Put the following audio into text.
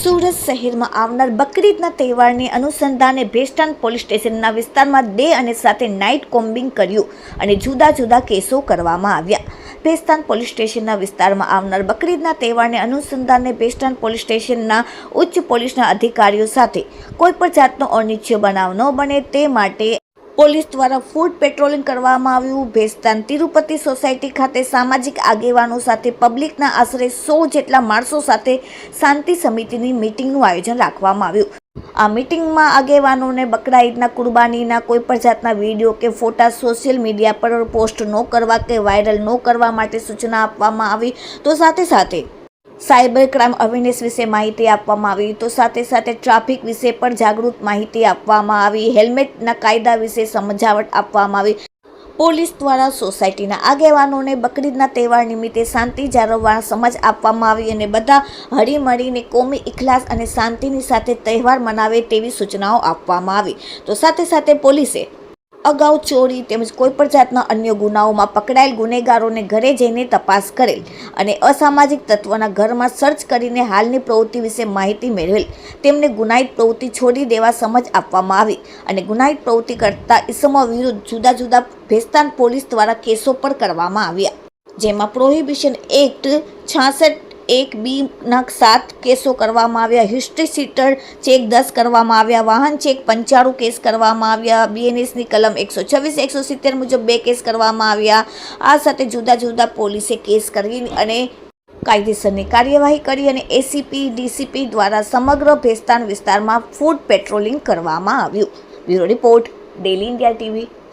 સુરત શહેરમાં આવનાર બકરીદના તહેવારને અનુસંધાને ભેસ્તાન પોલીસ સ્ટેશનના વિસ્તારમાં ડે અને સાથે નાઇટ કોમ્બિંગ કર્યું અને જુદા જુદા કેસો કરવામાં આવ્યા. ભેસ્તાન પોલીસ સ્ટેશનના વિસ્તારમાં આવનાર બકરીદના તહેવારને અનુસંધાને ભેસ્તાન પોલીસ સ્ટેશનના ઉચ્ચ પોલીસના અધિકારીઓ સાથે કોઈ પણ જાતનો અનિચ્છ્ય બનાવ ન બને તે માટે પોલીસ દ્વારા ફૂડ પેટ્રોલિંગ કરવામાં આવ્યું. ભેસ્તાન તિરુપતિ સોસાયટી ખાતે સામાજિક આગેવાનો સાથે, પબ્લિકના આશરે સો જેટલા માણસો સાથે શાંતિ સમિતિની મિટિંગનું આયોજન રાખવામાં આવ્યું. આ મિટિંગમાં આગેવાનોને બકરા ઈદના કુરબાનીના કોઈ પણ જાતના વીડિયો કે ફોટા સોશિયલ મીડિયા પર પોસ્ટ ન કરવા કે વાયરલ ન કરવા માટે સૂચના આપવામાં આવી. તો સાથે સાથે સાયબર ક્રાઇમ અવેરનેસ વિશે માહિતી આપવામાં આવી. તો સાથે સાથે ટ્રાફિક વિશે પણ જાગૃત માહિતી આપવામાં આવી. હેલ્મેટના કાયદા વિશે સમજાવટ આપવામાં આવી. પોલીસ દ્વારા સોસાયટીના આગેવાનોને બકરીદના તહેવાર નિમિત્તે શાંતિ જાળવવા સમજ આપવામાં આવી અને બધા હળીમળીને કોમી ઇખલાસ અને શાંતિની સાથે તહેવાર મનાવે તેવી સૂચનાઓ આપવામાં આવી. તો સાથે સાથે પોલીસે અગાઉ ચોરી તેમજ કોઈપણ જાતના અન્ય ગુનાઓમાં પકડાયેલ ગુનેગારોને ઘરે જઈને તપાસ કરેલ અને અસામાજિક તત્વના ઘરમાં સર્ચ કરીને હાલની પ્રવૃત્તિ વિશે માહિતી મેળવેલ. તેમને ગુનાહિત પ્રવૃત્તિ છોડી દેવા સમજ આપવામાં આવી અને ગુનાહિત પ્રવૃત્તિ કરતા ઇસમો વિરુદ્ધ જુદા જુદા ભેસ્તાન પોલીસ દ્વારા કેસો પણ કરવામાં આવ્યા. જેમાં પ્રોહિબિશન એક્ટ છાસઠ એક બી ના સાત કેસો કરવામાં આવ્યા. હિસ્ટ્રી સીટર ચેક દસ કરવામાં આવ્યા. વાહન ચેક પંચાણું કેસ કરવામાં આવ્યા. બીએનએસની કલમ એકસો છવ્વીસ, એકસો સિત્તેર મુજબ બે કેસ કરવામાં આવ્યા. આ સાથે જુદા જુદા પોલીસે કેસ કરી અને કાયદેસરની કાર્યવાહી કરી અને એસીપી, ડીસીપી દ્વારા સમગ્ર ભેસ્તાન વિસ્તારમાં ફૂડ પેટ્રોલિંગ કરવામાં આવ્યું. Bureau report, daily India TV